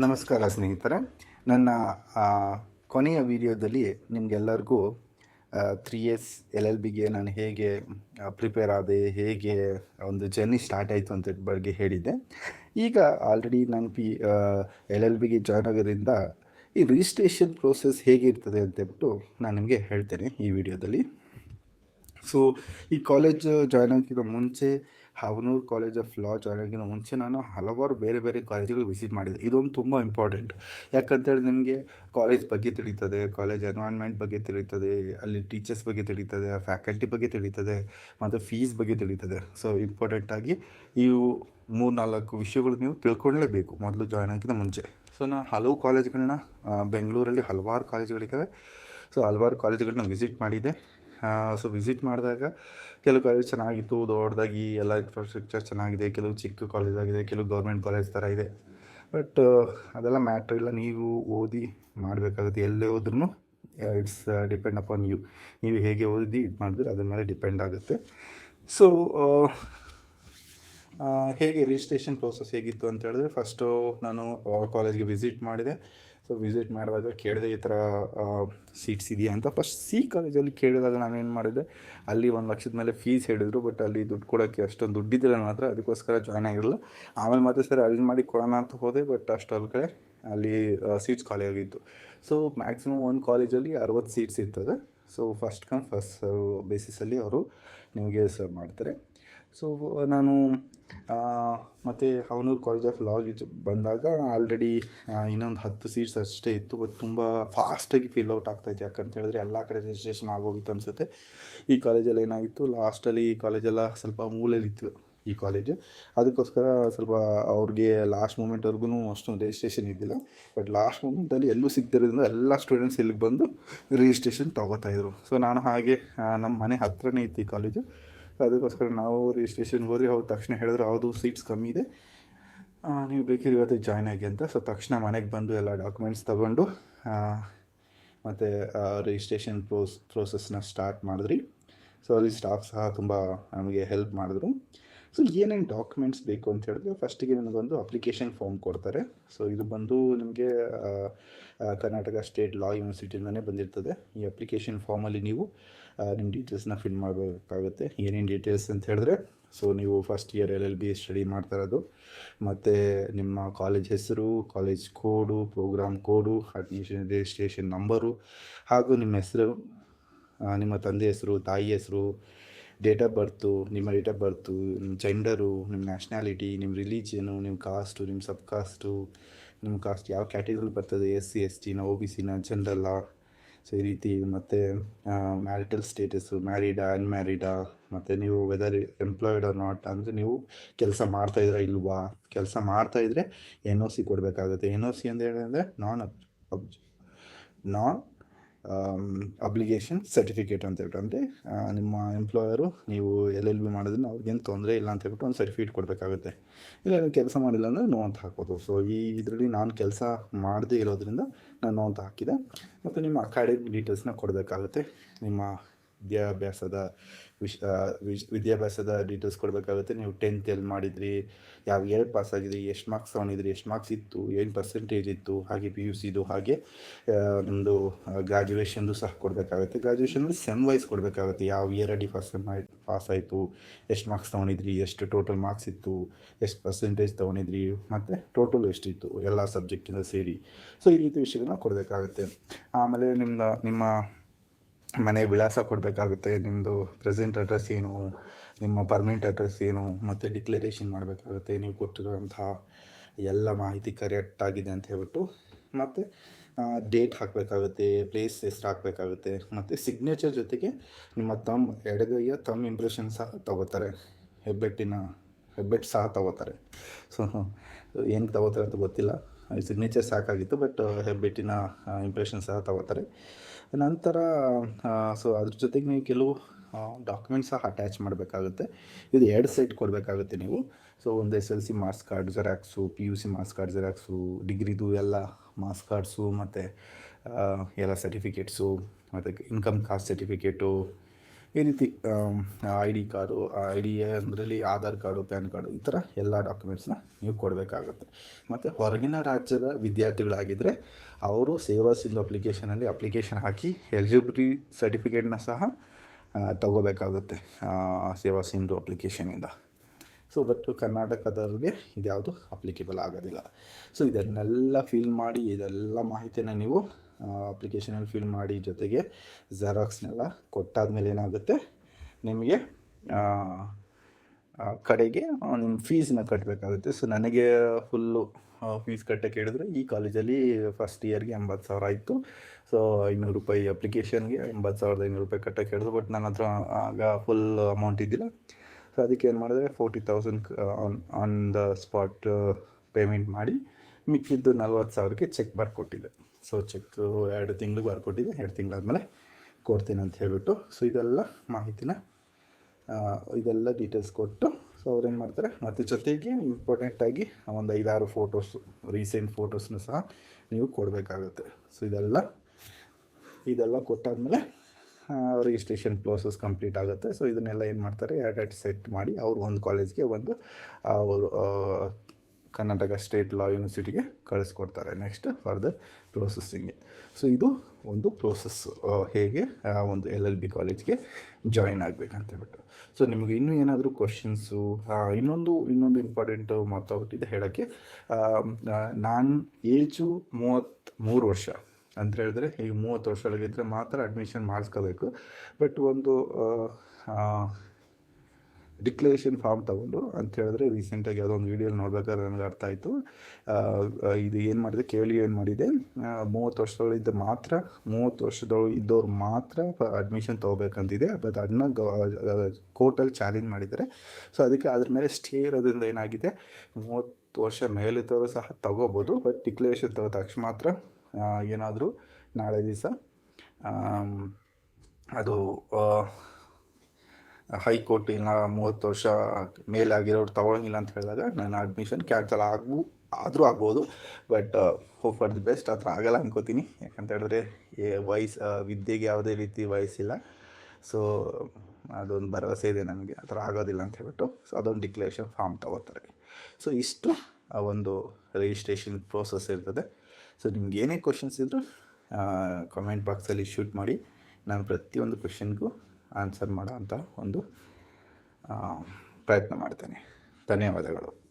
ನಮಸ್ಕಾರ ಸ್ನೇಹಿತರೆ. ನನ್ನ ಕೊನೆಯ ವಿಡಿಯೋದಲ್ಲಿ ನಿಮಗೆಲ್ಲರಿಗೂ ತ್ರೀ ಎಸ್ ಎಲ್ ಎಲ್ ಬಿಗೆ ನಾನು ಹೇಗೆ ಪ್ರಿಪೇರ್ ಆದೆ, ಹೇಗೆ ಒಂದು ಜರ್ನಿ ಸ್ಟಾರ್ಟ್ ಆಯಿತು ಅಂತ ಬಗ್ಗೆ ಹೇಳಿದ್ದೆ. ಈಗ ಆಲ್ರೆಡಿ ನಾನು ಪಿ ಎಲ್ ಎಲ್ ಬಿಗೆ ಜಾಯ್ನ್ ಆಗೋದ್ರಿಂದ ಈ ರಿಜಿಸ್ಟ್ರೇಷನ್ ಪ್ರೋಸೆಸ್ ಹೇಗಿರ್ತದೆ ಅಂತೇಳ್ಬಿಟ್ಟು ನಾನು ನಿಮಗೆ ಹೇಳ್ತೇನೆ ಈ ವಿಡಿಯೋದಲ್ಲಿ. ಸೊ ಈ ಕಾಲೇಜ್ ಜಾಯ್ನ್ ಆಗಿರೋ ಮುಂಚೆ ಹಾವನೂರು ಕಾಲೇಜ್ ಆಫ್ ಲಾ ಜಾಯ್ನಾಗಿನ ಮುಂಚೆ ನಾನು ಹಲವಾರು ಬೇರೆ ಬೇರೆ ಕಾಲೇಜುಗಳು ವಿಸಿಟ್ ಮಾಡಿದೆ. ಇದೊಂದು ತುಂಬ ಇಂಪಾರ್ಟೆಂಟ್ ಯಾಕಂತೇಳಿ ನಿಮಗೆ ಕಾಲೇಜ್ ಬಗ್ಗೆ ತಿಳಿತದೆ ಕಾಲೇಜ್ ಎನ್ವೈರ್ನ್ಮೆಂಟ್ ಬಗ್ಗೆ ತಿಳಿತದೆ ಅಲ್ಲಿ ಟೀಚರ್ಸ್ ಬಗ್ಗೆ ತಿಳಿತದೆ ಫ್ಯಾಕಲ್ಟಿ ಬಗ್ಗೆ ತಿಳಿತದೆ ಮತ್ತು ಫೀಸ್ ಬಗ್ಗೆ ತಿಳಿತದೆ ಸೊ ಇಂಪಾರ್ಟೆಂಟಾಗಿ ಇವು ಮೂರು ನಾಲ್ಕು ವಿಷಯಗಳು ನೀವು ತಿಳ್ಕೊಳ್ಳೇಬೇಕು ಮೊದಲು ಜಾಯ್ನ್ ಆಗಿದ್ದ ಮುಂಚೆ. ಸೊ ನಾನು ಹಲವು ಕಾಲೇಜ್ಗಳನ್ನ ಬೆಂಗಳೂರಲ್ಲಿ ಹಲವಾರು ಕಾಲೇಜ್ಗಳಿದ್ದಾವೆ ಸೊ ಹಲವಾರು ಕಾಲೇಜ್ಗಳನ್ನ ವಿಸಿಟ್ ಮಾಡಿದ್ದೆ ಸೊ ವಿಸಿಟ್ ಮಾಡಿದಾಗ ಕೆಲವು ಕಾಲೇಜ್ ಚೆನ್ನಾಗಿತ್ತು, ದೊಡ್ಡದಾಗಿ ಎಲ್ಲ ಇನ್ಫ್ರಾಸ್ಟ್ರಕ್ಚರ್ ಚೆನ್ನಾಗಿದೆ, ಕೆಲವು ಚಿಕ್ಕ ಕಾಲೇಜ್ ಆಗಿದೆ, ಕೆಲವು ಗೌರ್ಮೆಂಟ್ ಕಾಲೇಜ್ ಥರ ಇದೆ. ಬಟ್ ಅದೆಲ್ಲ ಮ್ಯಾಟ್ರ್ ಇಲ್ಲ. ನೀವು ಓದಿ ಮಾಡಬೇಕಾಗುತ್ತೆ. ಎಲ್ಲೇ ಹೋದ್ರೂ ಇಟ್ಸ್ ಡಿಪೆಂಡ್ ಅಪಾನ್ ಯು ನೀವು ಹೇಗೆ ಓದಿ, ಇದು ಮಾಡಿದ್ರೆ ಅದ್ರ ಮೇಲೆ ಡಿಪೆಂಡ್ ಆಗುತ್ತೆ. ಸೊ ಹೇಗೆ ರಿಜಿಸ್ಟ್ರೇಷನ್ ಪ್ರೋಸೆಸ್ ಹೇಗಿತ್ತು ಅಂತ ಹೇಳಿದ್ರೆ ಫಸ್ಟು ನಾನು ಕಾಲೇಜ್ಗೆ ವಿಸಿಟ್ ಮಾಡಿದೆ. ಸೊ ವಿಸಿಟ್ ಮಾಡುವಾಗ ಕೇಳಿದೆ, ಈ ಥರ ಸೀಟ್ಸ್ ಇದೆಯಾ ಅಂತ. ಫಸ್ಟ್ ಸಿ ಕಾಲೇಜಲ್ಲಿ ಕೇಳಿದಾಗ ನಾನು ಏನು ಮಾಡಿದೆ, ಅಲ್ಲಿ ಒಂದು ಲಕ್ಷದ ಮೇಲೆ ಫೀಸ್ ಹೇಳಿದರು, ಬಟ್ ಅಲ್ಲಿ ದುಡ್ಡು ಕೊಡೋಕ್ಕೆ ಅಷ್ಟೊಂದು ದುಡ್ಡಿದ್ದಿಲ್ಲ ನನ್ನ ಹತ್ರ ಅದಕ್ಕೋಸ್ಕರ ಜಾಯ್ನ್ ಆಗಿರಲಿಲ್ಲ. ಆಮೇಲೆ ಮತ್ತೆ ಸರ್ ಅರೇಂಜ್ ಮಾಡಿ ಕೊಡೋಣ ಅಂತ ಹೋದೆ, ಬಟ್ ಅಷ್ಟು ಅಲ್ಲಿ ಸೀಟ್ಸ್ ಖಾಲಿ ಆಗಿತ್ತು. ಸೊ ಮ್ಯಾಕ್ಸಿಮಮ್ ಒಂದು ಕಾಲೇಜಲ್ಲಿ ಅರವತ್ತು ಸೀಟ್ಸ್ ಇರ್ತದೆ. ಸೊ ಫಸ್ಟ್ ಕಮ್ ಫಸ್ಟ್ ಬೇಸಿಸಲ್ಲಿ ಅವರು ನಿಮಗೆ ಸರ್ವ್ ಮಾಡ್ತಾರೆ. ಸೊ ನಾನು ಮತ್ತೆ ಅವನೂರು ಕಾಲೇಜ್ ಆಫ್ ಲಾಗ್ ಬಂದಾಗ ಆಲ್ರೆಡಿ ಇನ್ನೊಂದು ಹತ್ತು ಸೀಟ್ಸ್ ಅಷ್ಟೇ ಇತ್ತು ಬಟ್ ತುಂಬ ಫಾಸ್ಟಾಗಿ ಫಿಲ್ ಔಟ್ ಆಗ್ತಾಯಿತ್ತು ಯಾಕಂತ ಹೇಳಿದ್ರೆ ಎಲ್ಲ ಕಡೆ ರಿಜಿಸ್ಟ್ರೇಷನ್ ಆಗೋಗಿತ್ತು ಅನಿಸುತ್ತೆ. ಈ ಕಾಲೇಜಲ್ಲಿ ಏನಾಗಿತ್ತು ಲಾಸ್ಟಲ್ಲಿ ಈ ಕಾಲೇಜೆಲ್ಲ ಸ್ವಲ್ಪ ಮೂಲೆಯಲ್ಲಿತ್ತು ಈ ಕಾಲೇಜು ಅದಕ್ಕೋಸ್ಕರ ಸ್ವಲ್ಪ ಅವ್ರಿಗೆ ಲಾಸ್ಟ್ ಮೂಮೆಂಟ್ವರೆಗೂ ಅಷ್ಟೊಂದು ರಿಜಿಸ್ಟ್ರೇಷನ್ ಇದ್ದಿಲ್ಲ. ಬಟ್ ಲಾಸ್ಟ್ ಮೂಮೆಂಟಲ್ಲಿ ಎಲ್ಲೂ ಸಿಗ್ತಿರೋದ್ರಿಂದ ಎಲ್ಲ ಸ್ಟೂಡೆಂಟ್ಸ್ ಇಲ್ಲಿಗೆ ಬಂದು ರಿಜಿಸ್ಟ್ರೇಷನ್ ತೊಗೋತಾಯಿದ್ರು ಸೊ ನಾನು ಹಾಗೆ ನಮ್ಮ ಮನೆ ಹತ್ರನೇ ಇತ್ತು ಈ ಕಾಲೇಜು ಅದಕ್ಕೋಸ್ಕರ ನಾವು ರಿಜಿಸ್ಟ್ರೇಷನ್ಗೆ ಹೋದ್ರಿ ಅವ್ರು ತಕ್ಷಣ ಹೇಳಿದ್ರು ಹೌದು, ಸೀಟ್ಸ್ ಕಮ್ಮಿ ಇದೆ. ನೀವು ಬೇಕಿದ್ರೆ ಇವತ್ತು ಜಾಯ್ನ್ ಆಗಿ ಅಂತ. ಸೊ ತಕ್ಷಣ ಮನೆಗೆ ಬಂದು ಎಲ್ಲ ಡಾಕ್ಯುಮೆಂಟ್ಸ್ ತಗೊಂಡು ಮತ್ತು ರಿಜಿಸ್ಟ್ರೇಷನ್ ಪ್ರೋಸ್ ಪ್ರೋಸೆಸ್ನ ಸ್ಟಾರ್ಟ್ ಮಾಡಿದ್ರಿ. ಸೊ ಅಲ್ಲಿ ಸ್ಟಾಫ್ ಸಹ ತುಂಬ ನಮಗೆ ಹೆಲ್ಪ್ ಮಾಡಿದ್ರು. ಸೊ ಏನೇನು ಡಾಕ್ಯುಮೆಂಟ್ಸ್ ಬೇಕು ಅಂತ ಹೇಳಿದ್ರೆ ಫಸ್ಟಿಗೆ ನನಗೊಂದು ಅಪ್ಲಿಕೇಶನ್ ಫಾರ್ಮ್ ಕೊಡ್ತಾರೆ. ಸೊ ಇದು ಬಂದು ನಿಮಗೆ ಕರ್ನಾಟಕ ಸ್ಟೇಟ್ ಲಾ ಯೂನಿವರ್ಸಿಟಿಯಿಂದನೇ ಬಂದಿರ್ತದೆ. ಈ ಅಪ್ಲಿಕೇಶನ್ ಫಾರ್ಮಲ್ಲಿ ನೀವು ನಿಮ್ಮ ಡೀಟೇಲ್ಸ್ನ ಫಿಲ್ ಮಾಡಬೇಕಾಗುತ್ತೆ. ಏನೇನು ಡೀಟೇಲ್ಸ್ ಅಂತ ಹೇಳಿದ್ರೆ ಸೊ ನೀವು first year L L B study ಮಾಡ್ತಾ ಇರೋದು, ಮತ್ತು ನಿಮ್ಮ ಕಾಲೇಜ್ ಹೆಸರು college code program code admission registration number ಹಾಗೂ ನಿಮ್ಮ ಹೆಸರು ನಿಮ್ಮ ತಂದೆ ಹೆಸರು, ತಾಯಿ ಹೆಸರು ಡೇಟ್ ಆಫ್ ಬರ್ತು ನಿಮ್ಮ ಡೇಟ್ ಆಫ್ ಬರ್ತು ನಿಮ್ಮ ಜೆಂಡರು ನಿಮ್ಮ ನ್ಯಾಷನಾಲಿಟಿ ನಿಮ್ಮ ರಿಲೀಜಿಯನು ನಿಮ್ಮ ಕಾಸ್ಟು ನಿಮ್ಮ ಸಬ್ ಕಾಸ್ಟು ನಿಮ್ಮ ಕಾಸ್ಟ್ ಯಾವ ಕ್ಯಾಟಗರಿ ಬರ್ತದೆ? ಎಸ್ ಸಿ ಎಸ್ ಟಿನ ಒ ಬಿ ಸಿನ ಜನರಲ್ಲ ಸೊ ಈ ರೀತಿ ಮತ್ತು ಮ್ಯಾರಿಟಲ್ ಸ್ಟೇಟಸ್ಸು ಮ್ಯಾರಿಡಾ ಅನ್ಮ್ಯಾರಿಡಾ ಮತ್ತು ನೀವು ವೆದರ್ ಎಂಪ್ಲಾಯ್ಡ್ ಆರ್ ನಾಟ್ ಅಂದರೆ ನೀವು ಕೆಲಸ ಮಾಡ್ತಾಯಿದ್ರಾ ಇಲ್ವಾ? ಕೆಲಸ ಮಾಡ್ತಾಯಿದ್ರೆ ಎನ್ ಒ ಸಿ ಕೊಡಬೇಕಾಗುತ್ತೆ. ಎನ್ ಒ ಸಿ ಅಂತ ಹೇಳಿದ್ರೆ ನಾನ್ ಅಬ್ ನಾನ್ ಅಬ್ಲಿಗೇಷನ್ ಸರ್ಟಿಫಿಕೇಟ್ ಅಂತ ಹೇಳ್ಬಿಟ್ಟು ಅಂದರೆ ನಿಮ್ಮ ಎಂಪ್ಲಾಯರು ನೀವು ಎಲ್ ಎಲ್ ಬಿ ಮಾಡೋದನ್ನು ಅವ್ರಿಗೇನು ತೊಂದರೆ ಇಲ್ಲ ಅಂತ ಹೇಳ್ಬಿಟ್ಟು ಒಂದು ಸರ್ಟಿಫಿಕೇಟ್ ಕೊಡಬೇಕಾಗುತ್ತೆ. ಇಲ್ಲ ಕೆಲಸ ಮಾಡಿಲ್ಲ ಅಂದರೆ ನೋ ಅಂತ ಹಾಕ್ಬೋದು. ಸೊ ಈ ಇದರಲ್ಲಿ ನಾನು ಕೆಲಸ ಮಾಡದೇ ಇರೋದ್ರಿಂದ ನಾನು ನೋ ಅಂತ ಹಾಕಿದೆ. ಮತ್ತು ನಿಮ್ಮ ಅಕಾಡೆಮಿಕ್ ಡೀಟೇಲ್ಸ್ನ ಕೊಡಬೇಕಾಗುತ್ತೆ. ನಿಮ್ಮ ವಿದ್ಯಾಭ್ಯಾಸದ ವಿಶ್ ವಿಶ್ ವಿದ್ಯಾಭ್ಯಾಸದ ಡೀಟೇಲ್ಸ್ ಕೊಡಬೇಕಾಗುತ್ತೆ. ನೀವು ಟೆಂತ್ ಎಲ್ಲಿ ಮಾಡಿದ್ರಿ, ಯಾವ ಇಯರ್ ಪಾಸ್ ಆಗಿದ್ರಿ, ಎಷ್ಟು ಮಾರ್ಕ್ಸ್ ತೊಗೊಂಡಿದ್ರಿ, ಎಷ್ಟು ಮಾರ್ಕ್ಸ್ ಇತ್ತು, ಏನು ಪರ್ಸೆಂಟೇಜ್ ಇತ್ತು, ಹಾಗೆ ಪಿ ಯು ಸಿದು ಹಾಗೆ ನಿಮ್ಮದು ಗ್ರಾಜುಯೇಷನ್ದು ಸಹ ಕೊಡಬೇಕಾಗುತ್ತೆ. ಗ್ರ್ಯಾಜುಯೇಷನಲ್ಲಿ ಸೆಮ್ ವೈಸ್ ಕೊಡಬೇಕಾಗುತ್ತೆ. ಯಾವ ಇಯರಲ್ಲಿ ಫಸ್ಟ್ ಸೆಮ್ ಪಾಸ್ ಆಯಿತು, ಎಷ್ಟು ಮಾರ್ಕ್ಸ್ ತೊಗೊಂಡಿದ್ರಿ, ಎಷ್ಟು ಟೋಟಲ್ ಮಾರ್ಕ್ಸ್ ಇತ್ತು, ಎಷ್ಟು ಪರ್ಸೆಂಟೇಜ್ ತೊಗೊಂಡಿದ್ರಿ, ಮತ್ತು ಟೋಟಲ್ ಎಷ್ಟಿತ್ತು ಎಲ್ಲ ಸಬ್ಜೆಕ್ಟಿಂದ ಸೇರಿ. ಸೊ ಈ ರೀತಿ ವಿಷಯಗಳನ್ನ ಕೊಡಬೇಕಾಗುತ್ತೆ. ಆಮೇಲೆ ನಿಮ್ಮ ನಿಮ್ಮ ಮನೆ ವಿಳಾಸ ಕೊಡಬೇಕಾಗುತ್ತೆ ನಿಮ್ಮದು ಪ್ರೆಸೆಂಟ್ ಅಡ್ರೆಸ್ ಏನು, ನಿಮ್ಮ ಪರ್ಮನೆಂಟ್ ಅಡ್ರೆಸ್ ಏನು, ಮತ್ತು ಡಿಕ್ಲರೇಷನ್ ಮಾಡಬೇಕಾಗುತ್ತೆ, ನೀವು ಕೊಟ್ಟಿರುವಂತಹ ಎಲ್ಲ ಮಾಹಿತಿ ಕರೆಕ್ಟ್ ಆಗಿದೆ ಅಂತ ಹೇಳ್ಬಿಟ್ಟು, ಮತ್ತು ಡೇಟ್ ಹಾಕಬೇಕಾಗುತ್ತೆ, ಪ್ಲೇಸ್ ಹೆಸ್ರು ಹಾಕಬೇಕಾಗುತ್ತೆ, ಮತ್ತು ಸಿಗ್ನೇಚರ್ ಜೊತೆಗೆ ನಿಮ್ಮ ತಮ್ಮ ಎಡಗೈಯ ತಮ್ಮ ಇಂಪ್ರೆಷನ್ ಸಹ ತಗೋತಾರೆ, ಹೆಬ್ಬೆಟ್ಟಿನ ಹೆಬ್ಬೆಟ್ಟು ಸಹ ತಗೋತಾರೆ. ಸೊ ಏನು ತಗೋತಾರೆ ಅಂತ ಗೊತ್ತಿಲ್ಲ, ಸಿಗ್ನೇಚರ್ ಸಾಕಾಗಿತ್ತು ಬಟ್ ಹೆಬ್ಬೆಟ್ಟಿನ ಇಂಪ್ರೆಷನ್ ಸಹ ತಗೋತಾರೆ. ನಂತರ ಸೊ ಅದ್ರ ಜೊತೆಗೆ ನೀವು ಕೆಲವು ಡಾಕ್ಯುಮೆಂಟ್ಸ್ ಸಹ ಅಟ್ಯಾಚ್ ಮಾಡಬೇಕಾಗುತ್ತೆ. ಇದು ಎರಡು ಸೈಟ್ ಕೊಡಬೇಕಾಗುತ್ತೆ ನೀವು. ಸೊ ಒಂದು S L C marks card xerox P U C marks card xerox ಡಿಗ್ರಿದು ಎಲ್ಲ ಮಾರ್ಕ್ಸ್ ಕಾರ್ಡ್ಸು ಮತ್ತು ಎಲ್ಲ ಸರ್ಟಿಫಿಕೇಟ್ಸು ಮತ್ತು ಇನ್ಕಮ್ ಕಾಸ್ಟ್ ಸರ್ಟಿಫಿಕೇಟು ಈ ರೀತಿ I D card I D ಅದರಲ್ಲಿ ಆಧಾರ್ ಕಾರ್ಡು ಪ್ಯಾನ್ ಕಾರ್ಡು ಈ ಥರ ಎಲ್ಲ ಡಾಕ್ಯುಮೆಂಟ್ಸ್ನ ನೀವು ಕೊಡಬೇಕಾಗುತ್ತೆ. ಮತ್ತು ಹೊರಗಿನ ರಾಜ್ಯದ ವಿದ್ಯಾರ್ಥಿಗಳಾಗಿದ್ದರೆ ಅವರು ಸೇವಾ ಸಿಂಧು ಅಪ್ಲಿಕೇಶನಲ್ಲಿ ಅಪ್ಲಿಕೇಶನ್ ಹಾಕಿ ಎಲಿಜಿಬಿಲಿಟಿ ಸರ್ಟಿಫಿಕೇಟ್ನ ಸಹ ತಗೋಬೇಕಾಗುತ್ತೆ ಸೇವಾ ಸಿಂಧು ಅಪ್ಲಿಕೇಶನಿಂದ ಸೊ ಬಟ್ ಕರ್ನಾಟಕದವ್ರಿಗೆ ಇದ್ಯಾವುದು ಅಪ್ಲಿಕೇಬಲ್ ಆಗೋದಿಲ್ಲ. ಸೊ ಇದನ್ನೆಲ್ಲ ಫಿಲ್ ಮಾಡಿ ಇದೆಲ್ಲ ಮಾಹಿತಿನ ನೀವು ಅಪ್ಲಿಕೇಶನಲ್ಲಿ ಫಿಲ್ ಮಾಡಿ ಜೊತೆಗೆ ಜೆರಾಕ್ಸ್ನೆಲ್ಲ ಕೊಟ್ಟಾದ್ಮೇಲೆ ಏನಾಗುತ್ತೆ? ನಿಮಗೆ ಕಡೆಗೆ ನಿಮ್ಮ ಫೀಸನ್ನ ಕಟ್ಟಬೇಕಾಗುತ್ತೆ ಸೊ ನನಗೆ ಫುಲ್ಲು ಫೀಸ್ ಕಟ್ಟಕ್ಕೆ ಹೇಳಿದ್ರೆ ಈ ಕಾಲೇಜಲ್ಲಿ ಫಸ್ಟ್ ಇಯರ್ಗೆ ಎಂಬತ್ತು ಸಾವಿರ ಆಯಿತು. ಸೊ ಐನೂರು ರೂಪಾಯಿ ಅಪ್ಲಿಕೇಶನ್ಗೆ ಎಂಬತ್ತು ಸಾವಿರದ ಐನೂರು ರೂಪಾಯಿ ಕಟ್ಟಕ್ಕೆ ಹೇಳಿದ್ರು. ಬಟ್ ನನ್ನ ಹತ್ರ ಆಗ ಫುಲ್ ಅಮೌಂಟ್ ಇದ್ದಿಲ್ಲ. ಸೊ ಅದಕ್ಕೆ ಏನು ಮಾಡಿದ್ರೆ forty thousand on on the spot payment ಮಾಡಿ ಮಿಕ್ಕಿದ್ದು ನಲ್ವತ್ತು ಸಾವಿರಕ್ಕೆ ಚೆಕ್ ಬರ್ಕೊಟ್ಟಿದ್ದೆ. ಸೊ ಚೆಕ್ ಎರಡು ತಿಂಗ್ಳಿಗೆ ಬರ್ಕೊಟ್ಟಿದ್ದೆ ಎರಡು ತಿಂಗಳಾದಮೇಲೆ ಕೊಡ್ತೀನಿ ಅಂತ ಹೇಳಿಬಿಟ್ಟು. ಸೊ ಇದೆಲ್ಲ ಮಾಹಿತಿನ ಇದೆಲ್ಲ ಡೀಟೇಲ್ಸ್ ಕೊಟ್ಟು ಸೊ ಅವ್ರೇನು ಮಾಡ್ತಾರೆ? ಮತ್ತು ಜೊತೆಗೆ ಇಂಪಾರ್ಟೆಂಟಾಗಿ ಒಂದು ಐದಾರು ಫೋಟೋಸ್ ರೀಸೆಂಟ್ ಫೋಟೋಸ್ನ ಸಹ ನೀವು ಕೊಡಬೇಕಾಗುತ್ತೆ. ಸೊ ಇದೆಲ್ಲ ಇದೆಲ್ಲ ಕೊಟ್ಟಾದಮೇಲೆ ರಿಜಿಸ್ಟ್ರೇಷನ್ ಪ್ರೋಸೆಸ್ ಕಂಪ್ಲೀಟ್ ಆಗುತ್ತೆ. ಸೊ ಇದನ್ನೆಲ್ಲ ಏನು ಮಾಡ್ತಾರೆ? ಎರಡು ಸೆಟ್ ಮಾಡಿ ಅವರು ಒಂದು ಕಾಲೇಜ್ಗೆ ಒಂದು ಅವರು ಕರ್ನಾಟಕ ಸ್ಟೇಟ್ ಲಾ ಯೂನಿವರ್ಸಿಟಿಗೆ ಕಳಿಸ್ಕೊಡ್ತಾರೆ. ನೆಕ್ಸ್ಟ್ ಫರ್ದರ್ ಪ್ರೋಸೆಸ್ಸಿಂಗ್ಗೆ ಸೊ ಇದು ಒಂದು ಪ್ರೋಸೆಸ್ ಹೇಗೆ ಒಂದು ಎಲ್ ಎಲ್ ಬಿ ಕಾಲೇಜ್ಗೆ ಜಾಯಿನ್ ಆಗಬೇಕಂತ ಹೇಳ್ಬಿಟ್ಟು. ಸೊ ನಿಮಗೆ ಇನ್ನೂ ಏನಾದರೂ ಕ್ವಶನ್ಸು ಇನ್ನೊಂದು ಇನ್ನೊಂದು ಇಂಪಾರ್ಟೆಂಟ್ ಮಾತಾಗ್ಬಿಟ್ಟಿದೆ ಹೇಳೋಕ್ಕೆ. ನಾನು ಏಜು ಮೂವತ್ತ್ಮೂರು ವರ್ಷ ಅಂತ ಹೇಳಿದ್ರೆ, ಈಗ ಮೂವತ್ತು ವರ್ಷ ಒಳಗಿದ್ರೆ ಮಾತ್ರ ಅಡ್ಮಿಷನ್ ಮಾಡಿಸ್ಕೋಬೇಕು. ಬಟ್ ಒಂದು ಡಿಕ್ಲರೇಷನ್ ಫಾರ್ಮ್ ತೊಗೊಂಡು ಅಂತ ಹೇಳಿದ್ರೆ ರೀಸೆಂಟಾಗಿ ಯಾವುದೋ ಒಂದು ವೀಡಿಯೋಲಿ ನೋಡ್ಬೇಕಾದ್ರೆ ನನಗೆ ಅರ್ಥ ಆಯಿತು. ಇದು ಏನು ಮಾಡಿದೆ? ಕೇಳಿ ಏನು ಮಾಡಿದೆ? ಮೂವತ್ತು ವರ್ಷದೊಳಗಿದ್ದ ಮಾತ್ರ, ಮೂವತ್ತು ವರ್ಷದೊಳಗೆ ಇದ್ದವ್ರು ಮಾತ್ರ ಅಡ್ಮಿಷನ್ ತೊಗೋಬೇಕಂತಿದೆ. ಬಟ್ ಅದನ್ನ ಕೋರ್ಟಲ್ಲಿ ಚಾಲೆಂಜ್ ಮಾಡಿದ್ದಾರೆ. ಸೊ ಅದಕ್ಕೆ ಅದ್ರ ಮೇಲೆ ಸ್ಟೇ ಇರೋದ್ರಿಂದ ಏನಾಗಿದೆ? ಮೂವತ್ತು ವರ್ಷ ಮೇಲಿದ್ದವರು ಸಹ ತಗೋಬೋದು. ಬಟ್ ಡಿಕ್ಲರೇಷನ್ ತಗೋ ತಕ್ಷಣ ಮಾತ್ರ ಏನಾದರೂ ನಾಳೆ ದಿವಸ ಅದು ಹೈಕೋರ್ಟ್ ಇಲ್ಲ ಮೂವತ್ತು ವರ್ಷ ಮೇಲಾಗಿರೋರು ತಗೊಳಂಗಿಲ್ಲ ಅಂತ ಹೇಳಿದಾಗ ನನ್ನ ಅಡ್ಮಿಷನ್ ಕ್ಯಾನ್ಸಲ್ ಆಗು, ಆದರೂ ಆಗ್ಬೋದು. But hope for the best ಆ ಥರ ಆಗಲ್ಲ ಅನ್ಕೋತೀನಿ. ಯಾಕಂತ ಹೇಳಿದ್ರೆ ವಯಸ್ಸು ವಿದ್ಯೆಗೆ ಯಾವುದೇ ರೀತಿ ವಯಸ್ಸಿಲ್ಲ. ಸೊ ಅದೊಂದು ಭರವಸೆ ಇದೆ ನನಗೆ. ಆ ಥರ ಆಗೋದಿಲ್ಲ ಅಂತ ಹೇಳ್ಬಿಟ್ಟು ಸೊ ಅದೊಂದು ಡಿಕ್ಲರೇಷನ್ ಫಾರ್ಮ್ ತಗೋತಾರೆ. ಸೊ ಇಷ್ಟು, ಆ, ಒಂದು ರಿಜಿಸ್ಟ್ರೇಷನ್ ಪ್ರೋಸೆಸ್ ಇರ್ತದೆ. ಸೊ ನಿಮ್ಗೆ ಏನೇ ಕ್ವಶನ್ಸ್ ಇದ್ದರೂ ಕಮೆಂಟ್ ಬಾಕ್ಸಲ್ಲಿ ಶೂಟ್ ಮಾಡಿ. ನಾನು ಪ್ರತಿಯೊಂದು ಕ್ವಶನ್ಗೂ ಆನ್ಸರ್ ಮಾಡೋ ಅಂತ ಒಂದು ಪ್ರಯತ್ನ ಮಾಡ್ತೇನೆ. ಧನ್ಯವಾದಗಳು.